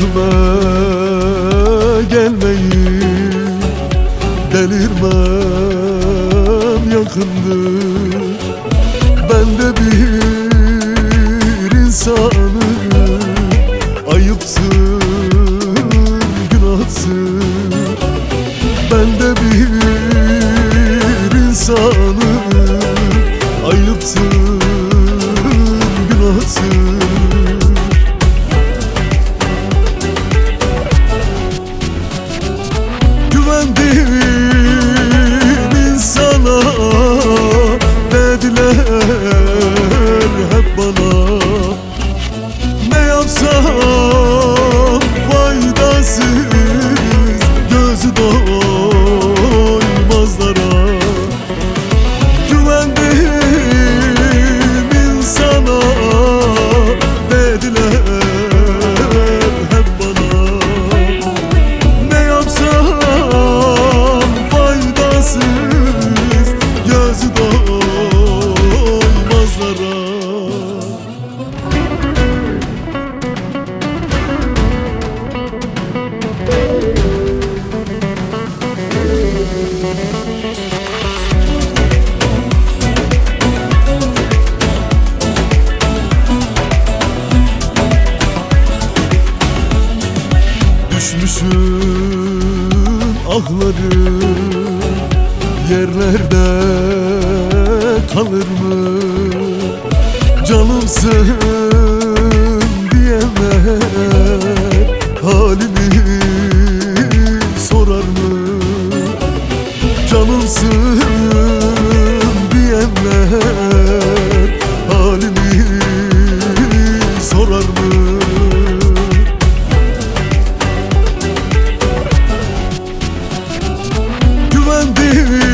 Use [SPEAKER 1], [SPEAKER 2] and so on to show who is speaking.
[SPEAKER 1] üstüme gelmeyi Delirmem yakındır. Ben de bir insanım. Ayıpsın, Güvendiğim insana dediler hep bana. Ne yapsam Düşmüşüm ahları yerlerde kalır mı? Canımsın gibi